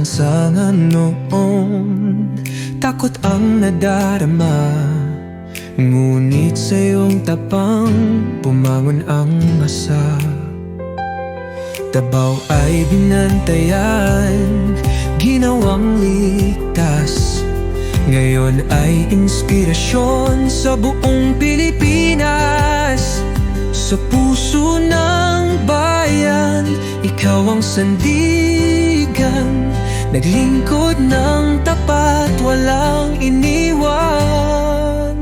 lansangan noon Takot ang nadarama. Ngunit sa iyong tapang Pumangon ang asa Tabaw ay binantayan Ginawang ligtas. Ngayon ay inspirasyon Sa buong Pilipinas. Sa puso ng bayan Ikaw ang sandigan Naglingkod ng tapat Walang iniwan.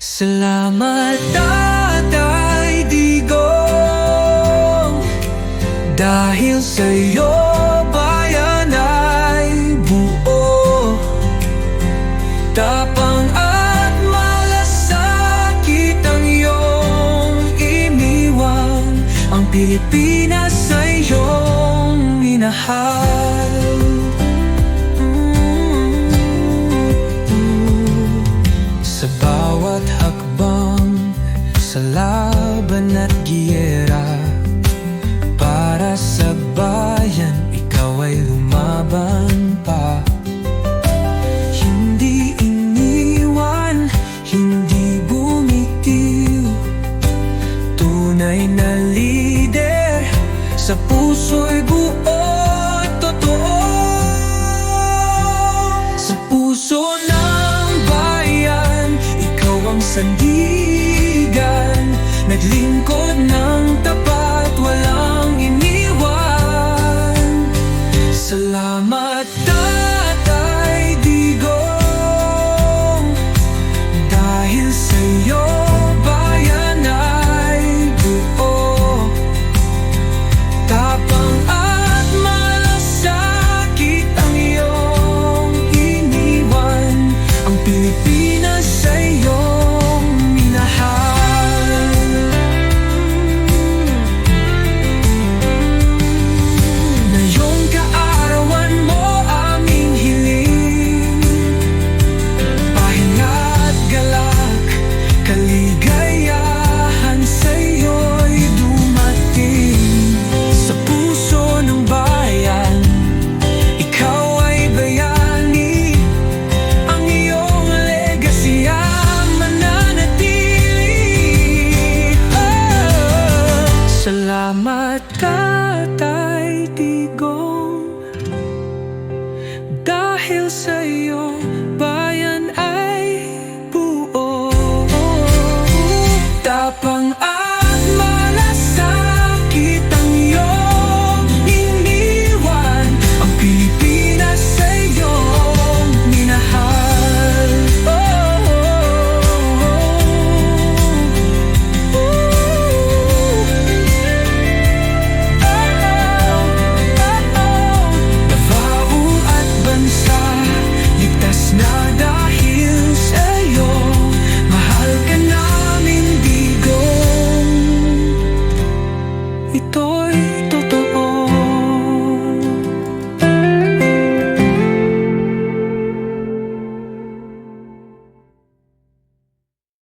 Salamat Tatay Digong. Dahil sa'yo bayan ay buo. Tapang at malasakit ang iyong iniwan. Ang Pilipinas ay iyong minahal bawat hakbang Sa laban at giyera. Para sa bayan Ikaw ay lumaban pa. Hindi iniwan Hindi bumitiw. Tunay na lider Sa puso'y buo sandigan. Naglingkod ng at Tatay Digong Dahil sa iyong bayan ay buo. Tapang at